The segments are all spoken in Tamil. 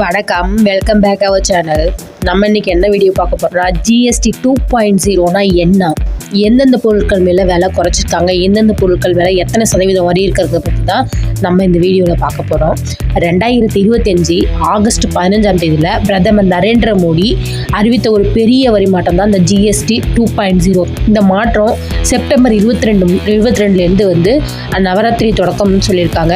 வணக்கம். வெல்கம் பேக் அவர் சேனல் நம்ம இன்னைக்கு என்ன வீடியோ பார்க்க போறோம்னா ஜிஎஸ்டி டூ பாயிண்ட் ஜீரோனா என்ன? எந்தெந்த பொருட்கள் மேலே விலை குறைச்சிருக்காங்க எந்தெந்த பொருட்கள் விலை எத்தனை சதவீதம் வரி இருக்கிறத பற்றி தான் நம்ம இந்த வீடியோவில் பார்க்க போகிறோம் ரெண்டாயிரத்தி இருபத்தஞ்சி ஆகஸ்ட் பதினஞ்சாம் தேதியில் பிரதமர் நரேந்திர மோடி அறிவித்த ஒரு பெரிய வரி மாற்றம் தான் இந்த ஜிஎஸ்டி டூ பாயிண்ட் ஜீரோ. இந்த மாற்றம் செப்டம்பர் இருபத்தி ரெண்டு இருபத்தி ரெண்டுலேருந்து வந்து நவராத்திரி தொடக்கம்னு சொல்லியிருக்காங்க.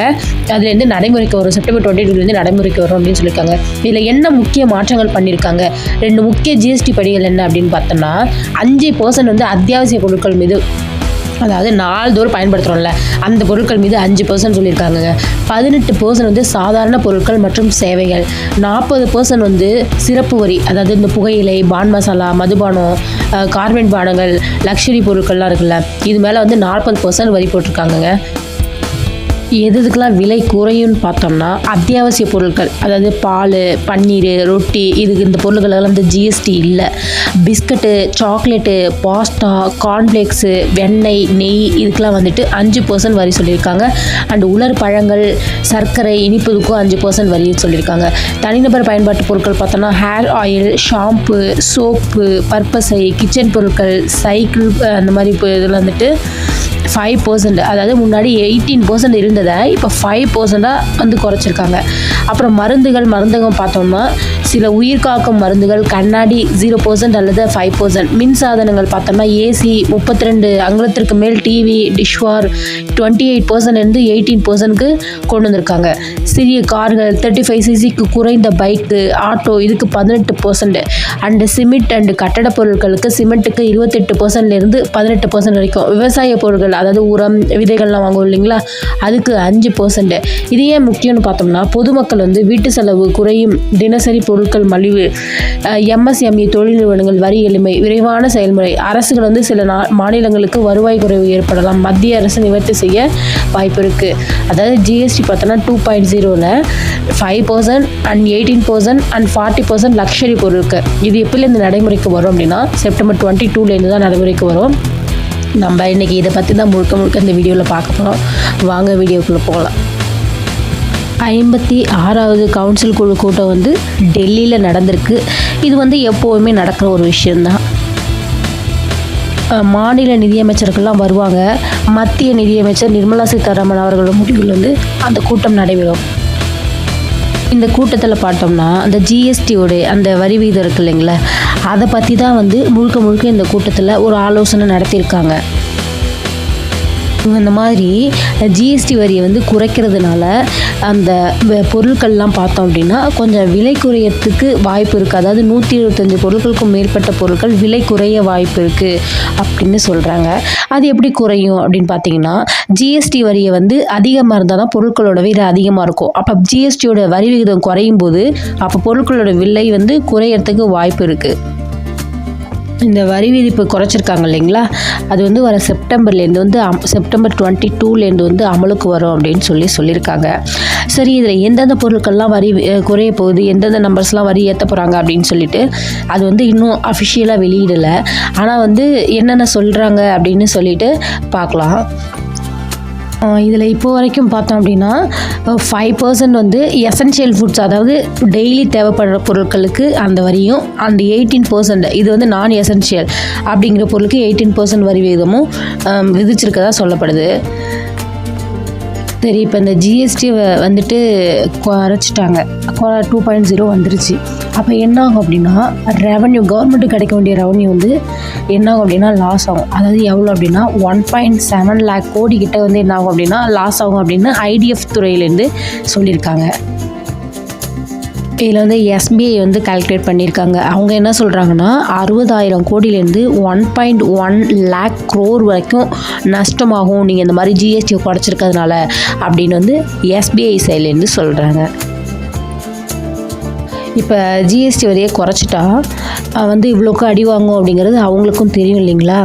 அதுலேருந்து நடைமுறைக்கு வரும் செப்டம்பர் டுவெண்ட்டி டூலேருந்து நடைமுறைக்கு வரும் அப்படின்னு சொல்லியிருக்காங்க. இதில் என்ன முக்கிய மாற்றங்கள் பண்ணியிருக்காங்க? ரெண்டு முக்கிய ஜிஎஸ்டி படிகள் என்ன அப்படின்னு பார்த்தோம்னா அஞ்சு பர்சன்ட் வந்து அத்தியாவசிய பொருட்கள் மீது அதாவது நாள்தோறும் பயன்படுத்துகிறோம்ல அந்த பொருட்கள் மீது அஞ்சு பர்சன்ட் சொல்லியிருக்காங்க பதினெட்டு பர்சன்ட் வந்து சாதாரண பொருட்கள் மற்றும் சேவைகள். நாற்பது பர்சன்ட் வந்து சிறப்பு வரி அதாவது இந்த புகையிலை பான் மசாலா மதுபானம் கார்மெண்ட் பானங்கள் லக்ஸரி பொருட்கள்லாம் இருக்குல்ல இது மேலே வந்து நாற்பது பர்சன்ட் வரி போட்டிருக்காங்கங்க. எது எதுக்கெல்லாம் விலை குறையும்னு பார்த்தோம்னா அத்தியாவசிய பொருட்கள் அதாவது பால் பன்னீர் ரொட்டி இதுக்கு இந்த பொருட்களெல்லாம் வந்து ஜிஎஸ்டி இல்லை. பிஸ்கட்டு சாக்லேட்டு பாஸ்தா கார்ன்ஃப்ளேக்ஸு வெண்ணெய் நெய் இதுக்கெல்லாம் வந்துட்டு அஞ்சு பர்சன்ட் வரி சொல்லியிருக்காங்க. அண்ட் உலர் பழங்கள் சர்க்கரை இனிப்புக்கும் அஞ்சு பர்சன்ட் வரி சொல்லியிருக்காங்க. தனிநபர் பயன்பாட்டு பொருட்கள் பார்த்தோம்னா ஹேர் ஆயில் ஷாம்பு சோப்பு பற்பசை கிச்சன் பொருட்கள் சைக்கிள் அந்த மாதிரி இப்போ இதில் வந்துட்டு ஃபைவ் பர்சன்ட் அதாவது முன்னாடி எயிட்டீன் பர்சன்ட் இருந்ததை இப்போ ஃபைவ் பர்சண்டாக வந்து குறைச்சிருக்காங்க. அப்புறம் மருந்துகள் மருந்தகம் பார்த்தோம்னா சில உயிர் காக்கும் மருந்துகள் கண்ணாடி ஜீரோ பர்சன்ட் அல்லது ஃபைவ் பர்சன்ட் மின் சாதனங்கள் பார்த்தோம்னா ஏசி முப்பத்தி ரெண்டு அங்குலத்திற்கு மேல் டிவி டிஷ்வார் டுவெண்ட்டி எயிட் பர்சன்ட்லேருந்து எயிட்டீன் பர்சன்ட்க்கு கொண்டு வந்திருக்காங்க. சிறிய கார்கள் தேர்ட்டி ஃபைவ் சிசிக்கு குறைந்த பைக்கு ஆட்டோ இதுக்கு பதினெட்டு பர்சன்ட் அண்டு சிமெண்ட் அண்டு கட்டட பொருட்களுக்கு சிமெண்ட்டுக்கு இருபத்தெட்டு பர்சன்ட்லேருந்து பதினெட்டு பர்சன்ட் வரைக்கும். விவசாய பொருட்கள் அதாவது உரம் விதைகள்லாம் வாங்குவோம் இல்லைங்களா? அதுக்கு அஞ்சு பர்சன்ட் இது ஏன் முக்கியம்னு பார்த்தோம்னா பொதுமக்கள் வந்து வீட்டு செலவு குறையும். தினசரி பொருட்கள் மலிவு. எம்எஸ்எம்இ தொழில் நிறுவனங்கள் வரி எளிமை விரைவான செயல்முறை. அரசுகள் வந்து சில நா மாநிலங்களுக்கு வருவாய் குறைவு ஏற்படலாம். மத்திய அரசு நிவர்த்தி செய்ய வாய்ப்பு இருக்குது அதாவது ஜிஎஸ்டி பார்த்தோன்னா டூ பாயிண்ட் ஜீரோவில் five percent and eighteen percent and forty percent luxury பொருட்கள் இது எப்போலேருந்து நடைமுறைக்கு வரும் அப்படின்னா செப்டம்பர் டுவெண்ட்டி டூலேருந்து தான் நடைமுறைக்கு வரும். நம்ம இன்றைக்கி இதை பற்றி தான் முழுக்க முழுக்க இந்த வீடியோவில் பார்க்க போகிறோம் வாங்க வீடியோக்குள்ளே போகலாம் ஐம்பத்தி ஆறாவது கவுன்சில் குழு கூட்டம் வந்து டெல்லியில் நடந்திருக்கு. இது வந்து எப்போவுமே நடக்கிற ஒரு விஷயந்தான் மாநில நிதியமைச்சர்கள்லாம் வருவாங்க. மத்திய நிதியமைச்சர் நிர்மலா சீதாராமன் அவர்களோட முடிவில் வந்து அந்த கூட்டம் நடைபெறும். இந்த கூட்டத்தில் பார்த்தோம்னா அந்த ஜிஎஸ்டியோடைய அந்த வரி விகிதம் இருக்கு இல்லைங்களா? அதை பற்றி தான் வந்து முழுக்க முழுக்க இந்த கூட்டத்தில் ஒரு ஆலோசனை நடத்தியிருக்காங்க. இந்த மாதிரி ஜிஎஸ்டி வரியை வந்து குறைக்கிறதுனால அந்த பொருட்கள்லாம் பார்த்தோம் அப்படின்னா கொஞ்சம் விலை குறையத்துக்கு வாய்ப்பு இருக்குது அதாவது நூற்றி இருபத்தஞ்சி பொருட்களுக்கும் மேற்பட்ட பொருட்கள் விலை குறைய வாய்ப்பு இருக்குது அப்படின்னு சொல்கிறாங்க அது எப்படி குறையும் அப்படின்னு பார்த்தீங்கன்னா ஜிஎஸ்டி வரியை வந்து அதிகமாக இருந்தால் தான் பொருட்களோட விலை அதிகமாக இருக்கும். அப்போ ஜிஎஸ்டியோட வரி விகிதம் குறையும் போது அப்போ பொருட்களோட விலை வந்து குறையறதுக்கு வாய்ப்பு இருக்குது இந்த வரி விதிப்பு குறைச்சிருக்காங்க இல்லைங்களா? அது வந்து வர செப்டம்பர்லேருந்து வந்து அம் செப்டம்பர் டுவெண்ட்டி டூலேருந்து வந்து அமலுக்கு வரும் அப்படின்னு சொல்லி சொல்லியிருக்காங்க. சரி இதில் எந்தெந்த பொருட்கள்லாம் வரி குறைய போகுது எந்தெந்த நம்பர்ஸ்லாம் வரி ஏற்ற போகிறாங்க அப்படின்னு சொல்லிட்டு அது வந்து இன்னும் அஃபிஷியலாக வெளியிடலை. ஆனால் வந்து என்னென்ன சொல்கிறாங்க அப்படின்னு சொல்லிட்டு பார்க்கலாம். இதில் இப்போ வரைக்கும் பார்த்தோம் அப்படின்னா ஃபைவ் பர்சன்ட் வந்து எசென்ஷியல் ஃபுட்ஸ் அதாவது டெய்லி தேவைப்படுற பொருட்களுக்கு அந்த வரியும் அந்த எயிட்டீன் பர்சன்ட் இது வந்து நான் எசென்ஷியல் அப்படிங்கிற பொருளுக்கு எயிட்டீன் பர்சன்ட் வரி விகிதமும் விதிச்சிருக்கதா சொல்லப்படுது. சரி இப்போ இந்த ஜிஎஸ்டி வந்துட்டு குறைச்சிட்டாங்க டூ பாயிண்ட் ஜீரோ oh வந்துருச்சு. அப்போ என்ன ஆகும் அப்படின்னா ரெவன்யூ கவர்மெண்ட்டுக்கு கிடைக்க வேண்டிய ரெவன்யூ வந்து என்ன ஆகும் அப்படின்னா லாஸ் ஆகும். அதாவது எவ்வளோ அப்படின்னா ஒன் பாயிண்ட் செவன் லேக் கோடி கிட்ட வந்து என்ன ஆகும் அப்படின்னா லாஸ் ஆகும் அப்படின்னு ஐடிஎஃப் துறையிலேருந்து சொல்லியிருக்காங்க. இதில் வந்து எஸ்பிஐ வந்து கால்குலேட் பண்ணியிருக்காங்க. அவங்க என்ன சொல்கிறாங்கன்னா அறுபதாயிரம் கோடியிலேருந்து one point one lakh crore வரைக்கும் நஷ்டமாகும். நீங்கள் இந்த மாதிரி ஜிஎஸ்டி குறைச்சிருக்கிறதுனால அப்படின்னு வந்து எஸ்பிஐ சைட்லேருந்து சொல்கிறாங்க இப்போ ஜிஎஸ்டி வரையே குறைச்சிட்டா வந்து இவ்வளோக்கு அடி வாங்கும் அப்படிங்கிறது அவங்களுக்கும் தெரியும் இல்லைங்களா?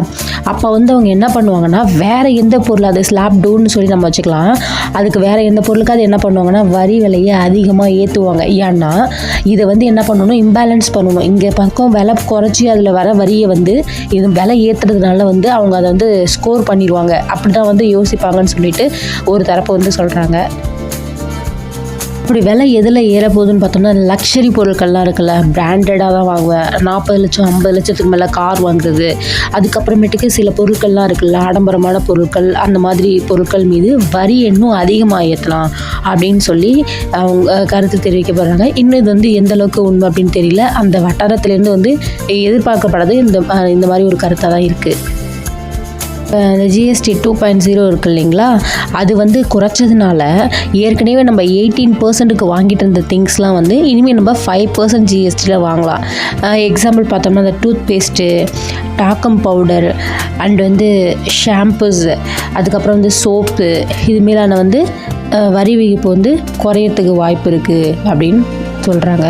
அப்போ வந்து அவங்க என்ன பண்ணுவாங்கன்னா வேறு எந்த பொருள் அது ஸ்லாப் டூன்னு சொல்லி நம்ம வச்சுக்கலாம். அதுக்கு வேறு எந்த பொருளுக்கு அது என்ன பண்ணுவாங்கன்னா வரி விலையை அதிகமாக ஏற்றுவாங்க ஏன்னா இதை வந்து என்ன பண்ணணும்? இம்பேலன்ஸ் பண்ணணும். இங்கே பக்கம் விலை குறைச்சி அதில் வர வரியை வந்து இது விலை ஏற்றுறதுனால வந்து அவங்க அதை வந்து ஸ்கோர் பண்ணிடுவாங்க. அப்படி தான் வந்து யோசிப்பாங்கன்னு சொல்லிட்டு ஒரு தரப்பு வந்து சொல்கிறாங்க அப்படி விலை எதில் ஏற போகுதுன்னு பார்த்தோம்னா லக்ஸரி பொருட்கள்லாம் இருக்குல்ல பிராண்டடாக தான் வாங்குவேன். நாற்பது லட்சம் ஐம்பது லட்சத்துக்கு மேலே கார் வாங்குறது. அதுக்கப்புறமேட்டுக்கு சில பொருட்கள்லாம் இருக்குல்ல ஆடம்பரமான பொருட்கள் அந்த மாதிரி பொருட்கள் மீது வரி இன்னும் அதிகமாக ஏற்றலாம் அப்படின்னு சொல்லி அவங்க கருத்து தெரிவிக்கப்படுறாங்க. இன்னும் இது வந்து எந்த அளவுக்கு உண்மை அப்படின்னு தெரியல. அந்த வட்டாரத்துலேருந்து வந்து எதிர்பார்க்கப்படுறது இந்த இந்த மாதிரி ஒரு கருத்தாக தான் இருக்குது இந்த ஜிஎஸ்டி டூ பாயிண்ட் ஜீரோ இருக்கு இல்லைங்களா? அது வந்து குறைச்சதுனால ஏற்கனவே நம்ம எயிட்டீன் பர்சன்ட்டுக்கு வாங்கிட்டு இருந்த திங்ஸ்லாம் வந்து இனிமேல் நம்ம ஃபைவ் பர்சன்ட் ஜிஎஸ்டியில் வாங்கலாம். எக்ஸாம்பிள் பார்த்தோம்னா அந்த toothpaste talcum powder and வந்து ஷாம்பூஸ் அதுக்கப்புறம் வந்து சோப்பு இது மேலான வந்து வரி விகிப்பு வந்து குறையறதுக்கு வாய்ப்பு இருக்குது அப்படின்னு சொல்கிறாங்க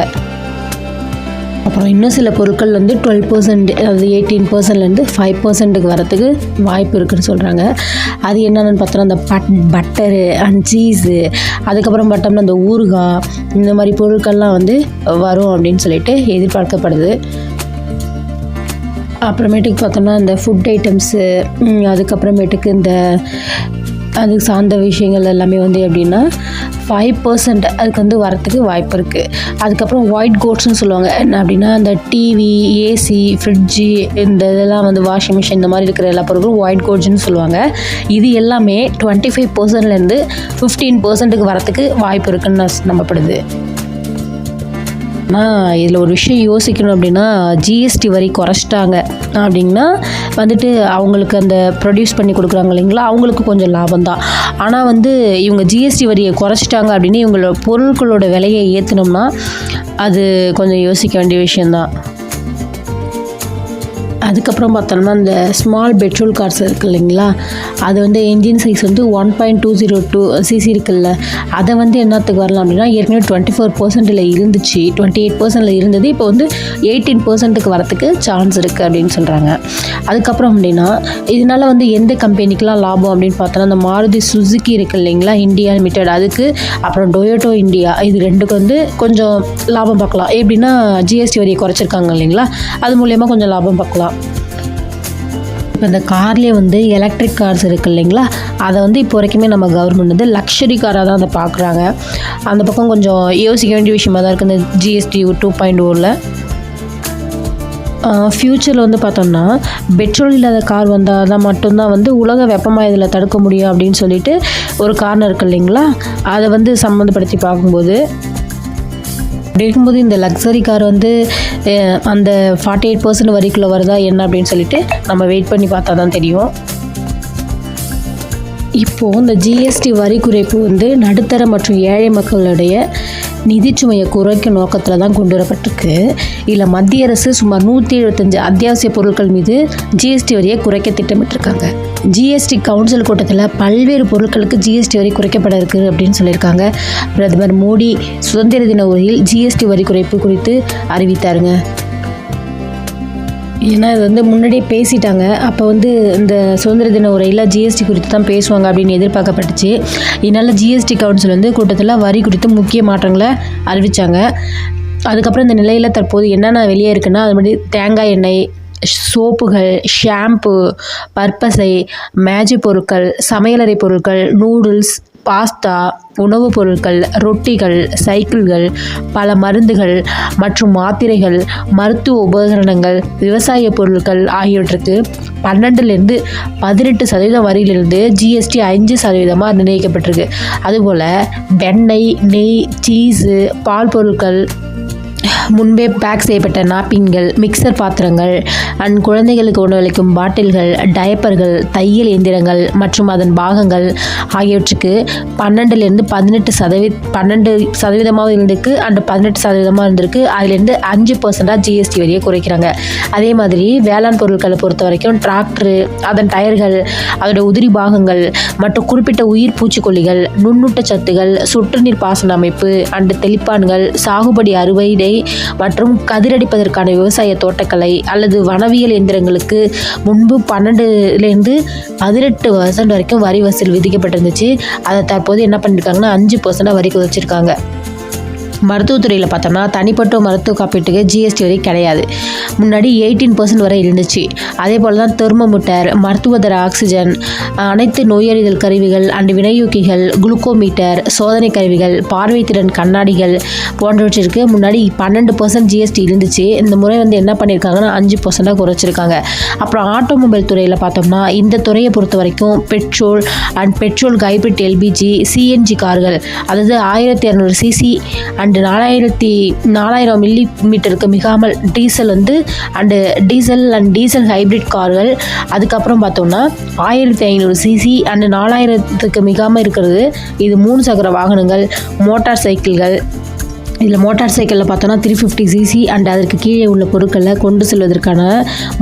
அப்புறம் இன்னும் சில பொருட்கள் வந்து டுவெல் பர்சன்ட் அதாவது எயிட்டீன் பர்சன்ட்லேருந்து ஃபைவ் பர்சன்ட்டுக்கு வரத்துக்கு வாய்ப்பு இருக்குன்னு சொல்கிறாங்க அது என்னென்னு பார்த்தோன்னா அந்த பட் பட்டரு அண்ட் சீஸு அதுக்கப்புறம் பார்த்தோம்னா அந்த ஊறுகாய் இந்த மாதிரி பொருட்கள்லாம் வந்து வரும் அப்படின்னு சொல்லிட்டு எதிர்பார்க்கப்படுது. அப்புறமேட்டுக்கு பார்த்தோம்னா இந்த ஃபுட் ஐட்டம்ஸு அதுக்கப்புறமேட்டுக்கு இந்த அதுக்கு சார்ந்த விஷயங்கள் எல்லாமே வந்து எப்படின்னா ஃபைவ் பர்சன்ட் அதுக்கு வந்து வரத்துக்கு வாய்ப்பு இருக்குது அதுக்கப்புறம் ஒயிட் கோட்ஸ்னு சொல்லுவாங்க. என்ன அப்படின்னா அந்த டிவி ஏசி ஃப்ரிட்ஜு இந்த இதெல்லாம் வந்து வாஷிங் மிஷின் இந்த மாதிரி இருக்கிற எல்லா பொருட்களும் ஒயிட் கோட்ஸ்னு சொல்லுவாங்க. இது எல்லாமே டுவெண்ட்டி ஃபைவ் பர்சன்ட்லேருந்து ஃபிஃப்டீன் பர்சன்ட்டுக்கு வரத்துக்கு வாய்ப்பு இருக்குன்னு நம்பப்படுது. ஆனால் இதில் ஒரு விஷயம் யோசிக்கணும் அப்படின்னா ஜிஎஸ்டி வரி குறைச்சிட்டாங்க அப்படின்னா வந்துட்டு அவங்களுக்கு அந்த ப்ரொடியூஸ் பண்ணி கொடுக்குறாங்க இல்லைங்களா? அவங்களுக்கு கொஞ்சம் லாபம் தான் ஆனால் வந்து இவங்க ஜிஎஸ்டி வரியை குறைச்சிட்டாங்க அப்படின்னு இவங்களோட பொருட்களோட விலையை ஏற்றினோம்னா அது கொஞ்சம் யோசிக்க வேண்டிய விஷயந்தான் அதுக்கப்புறம் பார்த்தோம்னா அந்த ஸ்மால் பெட்ரோல் கார்ஸ் இருக்கு இல்லைங்களா? அது வந்து என்ஜின் சைஸ் வந்து one point two zero two CC இருக்குல்ல. அதை வந்து என்னத்துக்கு வரலாம் அப்படின்னா ஏற்கனவே டுவெண்ட்டி ஃபோர் பர்சன்ட்டில் இருந்துச்சு. டுவெண்ட்டி எயிட் பர்சன்ட்டில் இருந்தது. இப்போ வந்து எயிட்டீன் பர்சன்ட்டுக்கு வரத்துக்கு சான்ஸ் இருக்குது அப்படின்னு சொல்கிறாங்க அதுக்கப்புறம் அப்படின்னா இதனால வந்து எந்த கம்பெனிக்கெலாம் லாபம் அப்படின்னு பார்த்தோன்னா அந்த மாருதி சுசுக்கி இருக்கு இல்லைங்களா? இந்தியா லிமிடெட் அதுக்கு அப்புறம் டொயோட்டோ இந்தியா இது ரெண்டுக்கு வந்து கொஞ்சம் லாபம் பார்க்கலாம். எப்படின்னா ஜிஎஸ்டி வரியை குறைச்சிருக்காங்க இல்லைங்களா? அது மூலயமா கொஞ்சம் லாபம் பார்க்கலாம். இப்போ இந்த கார்லேயே வந்து எலக்ட்ரிக் கார்ஸ் இருக்குது இல்லைங்களா? அதை வந்து இப்போ வரைக்குமே நம்ம கவர்மெண்ட் வந்து லக்ஸரி காராக தான் அதை பார்க்குறாங்க. அந்த பக்கம் கொஞ்சம் யோசிக்க வேண்டிய விஷயமா தான் இருக்குது இந்த ஜிஎஸ்டி டூ பாயிண்ட் ஓவில் ஃப்யூச்சரில் வந்து பார்த்தோம்னா பெட்ரோல் இல்லாத கார் வந்தால் தான் மட்டும்தான் வந்து உலக வெப்பமயத்தில் தடுக்க முடியும் அப்படின்னு சொல்லிட்டு ஒரு காரணம் இருக்குது இல்லைங்களா? அதை வந்து சம்மந்தப்படுத்தி பார்க்கும்போது அப்படி இருக்கும்போது இந்த லக்ஸரி கார் வந்து அந்த ஃபார்ட்டி எயிட் பர்சன்ட் வரிக்குள்ளே வருதா என்ன அப்படின்னு சொல்லிட்டு நம்ம வெயிட் பண்ணி பார்த்தா தான் தெரியும். இப்போது இந்த ஜிஎஸ்டி வரி குறைப்பு வந்து நடுத்தர மற்றும் ஏழை மக்களுடைய நிதிச்சுமையை குறைக்கும் நோக்கத்தில் தான் கொண்டு வரப்பட்டிருக்கு. இதில் மத்திய அரசு சுமார் நூற்றி எழுபத்தஞ்சு அத்தியாவசிய பொருட்கள் மீது ஜிஎஸ்டி வரியை குறைக்க திட்டமிட்டிருக்காங்க. ஜிஎஸ்டி கவுன்சில் கூட்டத்தில் பல்வேறு பொருட்களுக்கு ஜிஎஸ்டி வரி குறைக்கப்பட இருக்குது அப்படின்னு சொல்லியிருக்காங்க. பிரதமர் மோடி சுதந்திர தின உரையில் ஜிஎஸ்டி வரி குறைப்பு குறித்து அறிவித்தாருங்க. ஏன்னா இது வந்து முன்னாடியே பேசிட்டாங்க. அப்போ வந்து இந்த சுதந்திர தின உரையில் ஜிஎஸ்டி குறித்து தான் பேசுவாங்க அப்படின்னு எதிர்பார்க்கப்பட்டுச்சு. இதனால் ஜிஎஸ்டி கவுன்சில் வந்து கூட்டத்தில் வரி குறித்து முக்கிய மாற்றங்களை அறிவித்தாங்க அதுக்கப்புறம் இந்த நிலையில் தற்போது என்னென்ன வெளியே இருக்குன்னா அது மாதிரி தேங்காய் எண்ணெய் சோப்புகள் ஷாம்பு பற்பசை மேஜிக் பொருட்கள் சமையலறை பொருட்கள் நூடுல்ஸ் பாஸ்தா உணவுப் பொருட்கள் ரொட்டிகள் சைக்கிள்கள் பல மருந்துகள் மற்றும் மாத்திரைகள் மருத்துவ உபகரணங்கள் விவசாய பொருட்கள் ஆகியவற்றுக்கு பன்னெண்டுலேருந்து பதினெட்டு சதவீதம் வரியிலிருந்து ஜிஎஸ்டி அஞ்சு சதவீதமாக நிர்ணயிக்கப்பட்டிருக்கு. அதுபோல் வெண்ணெய் நெய் சீஸு பால் பொருட்கள் முன்பே பேக் செய்யப்பட்ட நாப்கின்கள் மிக்சர் பாத்திரங்கள் அண்ட் குழந்தைகளுக்கு உணவளிக்கும் பாட்டில்கள் டயப்பர்கள் தையல் இயந்திரங்கள் மற்றும் அதன் பாகங்கள் ஆகியவற்றுக்கு பன்னெண்டுலேருந்து பதினெட்டு சதவீ பன்னெண்டு சதவீதமாக இருந்திருக்கு அண்ட் பதினெட்டு சதவீதமாக இருந்திருக்கு. அதுலேருந்து அஞ்சு பர்சண்டாக ஜிஎஸ்டி வரியை குறைக்கிறாங்க. அதே மாதிரி வேளாண் பொருட்களை பொறுத்த வரைக்கும் டிராக்டரு அதன் டயர்கள் அதோட உதிரி பாகங்கள் மற்றும் குறிப்பிட்ட உயிர் பூச்சிக்கொல்லிகள் நுண்ணூட்ட சத்துகள் சொட்டுநீர் பாசன அமைப்பு அண்டு தெளிப்பான்கள் சாகுபடி அறுவடை மற்றும் கதிரடிப்பதற்கான விவசாய தோட்டக்கலை அல்லது வனவியல் எந்திரங்களுக்கு முன்பு பன்னெண்டுலேருந்து பதினெட்டு பர்சன்ட் வரைக்கும் வரி வசூல் விதிக்கப்பட்டிருந்துச்சு. அதை தற்போது என்ன பண்ணியிருக்காங்கன்னா அஞ்சு பர்சண்டாக வரி குறைச்சிருக்காங்க மருத்துவத்துறையில் பார்த்தோம்னா தனிப்பட்ட மருத்துவ காப்பீட்டுக்கு ஜிஎஸ்டி வரி கிடையாது. முன்னாடி எயிட்டீன் பர்சன்ட் வரை இருந்துச்சு. அதே போல் தான் தெர்மோமீட்டர் மருத்துவதர ஆக்சிஜன் அனைத்து நோயறிதல் கருவிகள் அண்ட் வினையூக்கிகள் குளுக்கோமீட்டர் சோதனை கருவிகள் பார்வைத்திறன் கண்ணாடிகள் போன்றவற்றிற்கு முன்னாடி பன்னெண்டு பர்சன்ட் ஜிஎஸ்டி இருந்துச்சு. இந்த முறை வந்து என்ன பண்ணியிருக்காங்கன்னா அஞ்சு பர்சண்டாக குறைச்சிருக்காங்க. அப்புறம் ஆட்டோமொபைல் துறையில் பார்த்தோம்னா இந்த துறையை பொறுத்த வரைக்கும் petrol and petrol hybrid LPG CNG கார்கள் அதாவது ஆயிரத்தி இரநூறு சிசி அண்ட் நாலாயிரத்தி நாலாயிரம் மில்லி மீட்டருக்கு மிகாமல் டீசல் வந்து and diesel and diesel hybrid கார்கள். அதுக்கப்புறம் பார்த்தோம்னா ஆயிரத்தி ஐநூறு சிசி அண்டு நாலாயிரத்துக்கு மிகாமல் இருக்கிறது. இது மூணு சக்கர வாகனங்கள் மோட்டார் சைக்கிள்கள். இதில் மோட்டார் சைக்கிளில் பார்த்தோன்னா த்ரீ ஃபிஃப்டி சிசி அண்ட் அதற்கு கீழே உள்ள பொருட்களை கொண்டு செல்வதற்கான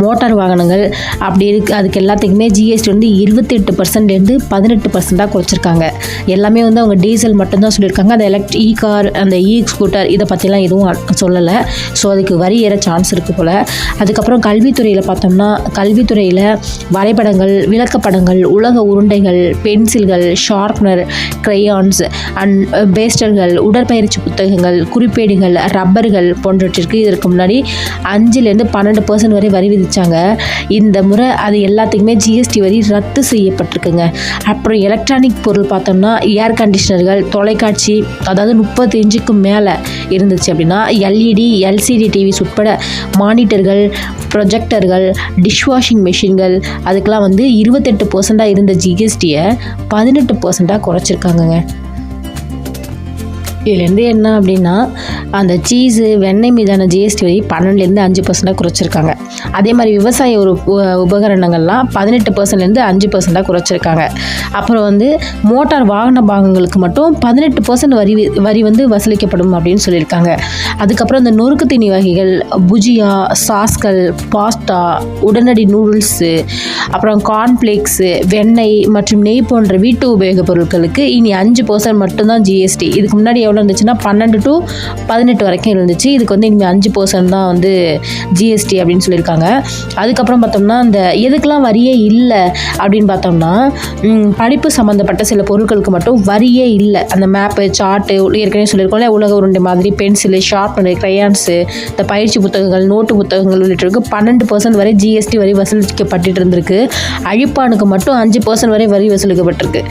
மோட்டார் வாகனங்கள். அப்படி இருக்கு அதுக்கு எல்லாத்துக்குமே ஜிஎஸ்டி வந்து இருபத்தெட்டு பர்சன்ட்லேருந்து பதினெட்டு பர்சன்ட்டாக குறைச்சிருக்காங்க. எல்லாமே வந்து அவங்க டீசல் மட்டும்தான் சொல்லியிருக்காங்க. அந்த எலக்ட் இ கார் அந்த இ ஸ்கூட்டர் இதை பற்றிலாம் எதுவும் சொல்லலை. ஸோ அதுக்கு வரி ஏற சான்ஸ் இருக்குது போல். அதுக்கப்புறம் கல்வித்துறையில் பார்த்தோம்னா கல்வித்துறையில் வரைபடங்கள் விளக்கப்படங்கள் உலக உருண்டைகள் பென்சில்கள் ஷார்ப்னர் க்ரையான்ஸ் அண்ட் பேஸ்டர்கள் உடற்பயிற்சி புத்தகங்கள் குறிப்பேடுகள் ரப்பர்கள் போன்றவற்றிற்கு இதற்கு முன்னாடி அஞ்சுலேருந்து பன்னெண்டு பர்சன்ட் வரை வரி விதித்தாங்க இந்த முறை அது எல்லாத்துக்குமே ஜிஎஸ்டி வரி ரத்து செய்யப்பட்டிருக்குங்க. அப்புறம் எலக்ட்ரானிக் பொருள் பார்த்தோம்னா ஏர் கண்டிஷனர்கள் தொலைக்காட்சி அதாவது முப்பத்தி இன்ச்சுக்கு மேலே இருந்துச்சு அப்படின்னா எல்இடி எல்சிடி டிவிஸ் உட்பட மானிட்டர்கள் ப்ரொஜெக்டர்கள் டிஷ்வாஷிங் மிஷின்கள் அதுக்கெலாம் வந்து இருபத்தெட்டு பர்சண்ட்டாக இருந்த ஜிஎஸ்டியை பதினெட்டு பர்சண்ட்டாக குறைச்சிருக்காங்கங்க. இதுலேருந்து என்ன அப்படின்னா அந்த சீஸு வெண்ணெய் மீதான ஜிஎஸ்டி வரி பன்னெண்டுலேருந்து அஞ்சு பர்சண்டாக குறைச்சிருக்காங்க. அதே மாதிரி விவசாய ஒரு உ- உபகரணங்கள்லாம் பதினெட்டு பர்சன்ட்லேருந்து அஞ்சு பர்சண்டாக குறைச்சிருக்காங்க. அப்புறம் வந்து மோட்டார் வாகன பாகங்களுக்கு மட்டும் பதினெட்டு பர்சன்ட் வரி வரி வந்து வசூலிக்கப்படும் அப்படின்னு சொல்லியிருக்காங்க. அதுக்கப்புறம் இந்த நொறுக்கு தீனி வகைகள் புஜியா சாஸ்கள் பாஸ்தா உடனடி நூடுல்ஸு அப்புறம் கார்ன்ஃப்ளேக்ஸு வெண்ணெய் மற்றும் நெய் போன்ற வீட்டு உபயோகப் பொருட்களுக்கு இனி அஞ்சு பர்சன்ட் மட்டும்தான் ஜிஎஸ்டி இதுக்கு முன்னாடி எவ்வளோ இருந்துச்சுன்னா பன்னெண்டு டு பதினெட்டு வரைக்கும் இருந்துச்சு. இதுக்கு வந்து இனிமேல் அஞ்சு பர்சன்ட் தான் வந்து ஜிஎஸ்டி அப்படின்னு சொல்லியிருக்காங்க. அதுக்கப்புறம் பார்த்தோம்னா அந்த எதுக்கெலாம் வரியே இல்லை அப்படின்னு பார்த்தோம்னா படிப்பு சம்மந்தப்பட்ட சில பொருட்களுக்கு மட்டும் வரியே இல்லை. அந்த மேப்பு சார்ட்டு ஏற்கனவே சொல்லியிருக்கோம்ல உலக உருண்டை மாதிரி பென்சிலு ஷார்ப்னரு க்ரையான்ஸு இந்த பயிற்சி புத்தகங்கள் நோட்டு புத்தகங்கள் உள்ளிட்டிருக்கு. பன்னெண்டு பர்சன்ட் வரை ஜிஎஸ்டி வரி வசூலிக்கப்பட்டு இருந்திருக்கு. அழிப்பானுக்கு மட்டும் அஞ்சு பர்சன்ட் வரை வரி வசூலிக்கப்பட்டிருக்கு.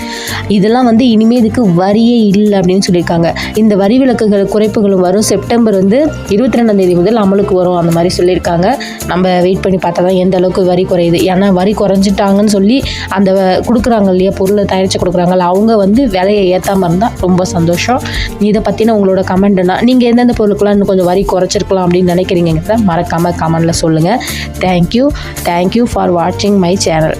இதெல்லாம் வந்து இனிமேல் இதுக்கு வரியே இல்லை அப்படின்னு சொல்லியிருக்காங்க. இந்த வரி விலக்குகள் குறைப்புகளும் வரும். செப்டம்பர் வந்து இருபத்தி ரெண்டாம் தேதி முதல் அமலுக்கு வரும் அந்த மாதிரி சொல்லியிருக்காங்க. நம்ம வெயிட் பண்ணி பார்த்தா தான் எந்த அளவுக்கு வரி குறையுது. ஏன்னா வரி குறைஞ்சிட்டாங்கன்னு சொல்லி அந்த வ- கொடுக்குறாங்க இல்லையா பொருளை தயாரித்து கொடுக்குறாங்கல்ல அவங்க வந்து விலையை ஏற்றாமல் இருந்தால் ரொம்ப சந்தோஷம். இதை பற்றின உங்களோட கமெண்ட்னா நீங்கள் எந்தெந்த பொருளுக்கெல்லாம் இன்னும் கொஞ்சம் வரி குறைச்சிருக்கலாம் அப்படின்னு நினைக்கிறீங்கிறத மறக்காமல் கமெண்டில் சொல்லுங்கள் thank you thank you for வாட்சிங் மை சேனல்